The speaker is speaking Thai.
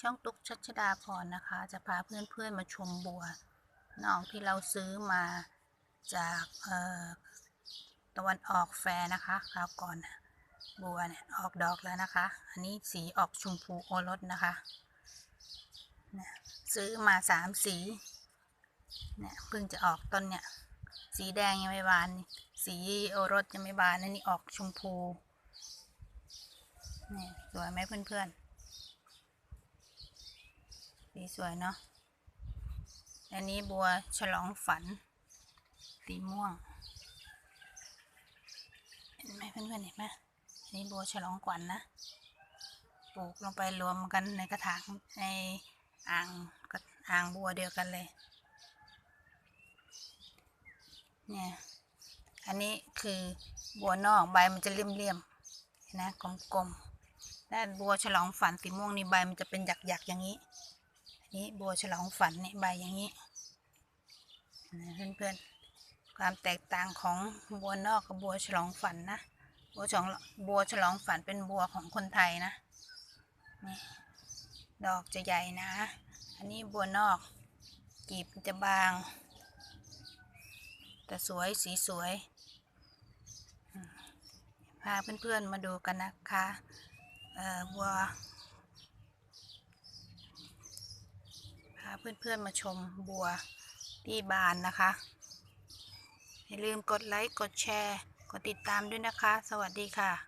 ช่องตุ๊กชัชดาพรนะคะ จะพาเพื่อนๆมาชมบัวน้องที่เราซื้อมาจากตะวันออกแฟนะคะคราวก่อนบัวเนี่ยออกดอกแล้วนะคะ อันนี้สีออกชมพูโอรสนะคะซื้อมาสามสีเนี่ยเพิ่งจะออกต้นเนี่ยสีแดงยังไม่บาน สีโอรสยังไม่บานอันนี้ออกชมพูเนี่ยสวยไหมเพื่อนๆ สีสวยเนาะ อันนี้บัวฉลองฝัน สีม่วง เห็นไหมเพื่อนๆเห็นไหมอันนี้บัวฉลองขวัญนนะ ปลูกลงไปรวมกันในกระถางในอ่างกระอ่างบัวเดียวกันเลย เนี่ย อันนี้คือบัวนอกใบมันจะเลี่ยมๆนนะกลมๆด้านบัวฉลองฝันสีม่วงนี่ใบมันจะเป็นหยักๆอย่างนี้ นนี้บัวฉลองฝันนี่ใบอย่างนี้นะเพื่อนๆความแตกต่างของบัวนอกกับบัวฉลองฝันนะบัวฉลองบัวฉลองฝันเป็นบัวของคนไทยนะนี่ดอกจะใหญ่นะ อันนี้บัวนอกกีบจะบาง แต่สวยสีสวยพาเพื่อนๆมาดูกันนะคะบัว พา เพื่อนๆมาชมบัวที่บานนะคะ อย่าลืมกดไลค์ กดแชร์ กดติดตามด้วยนะคะ สวัสดีค่ะ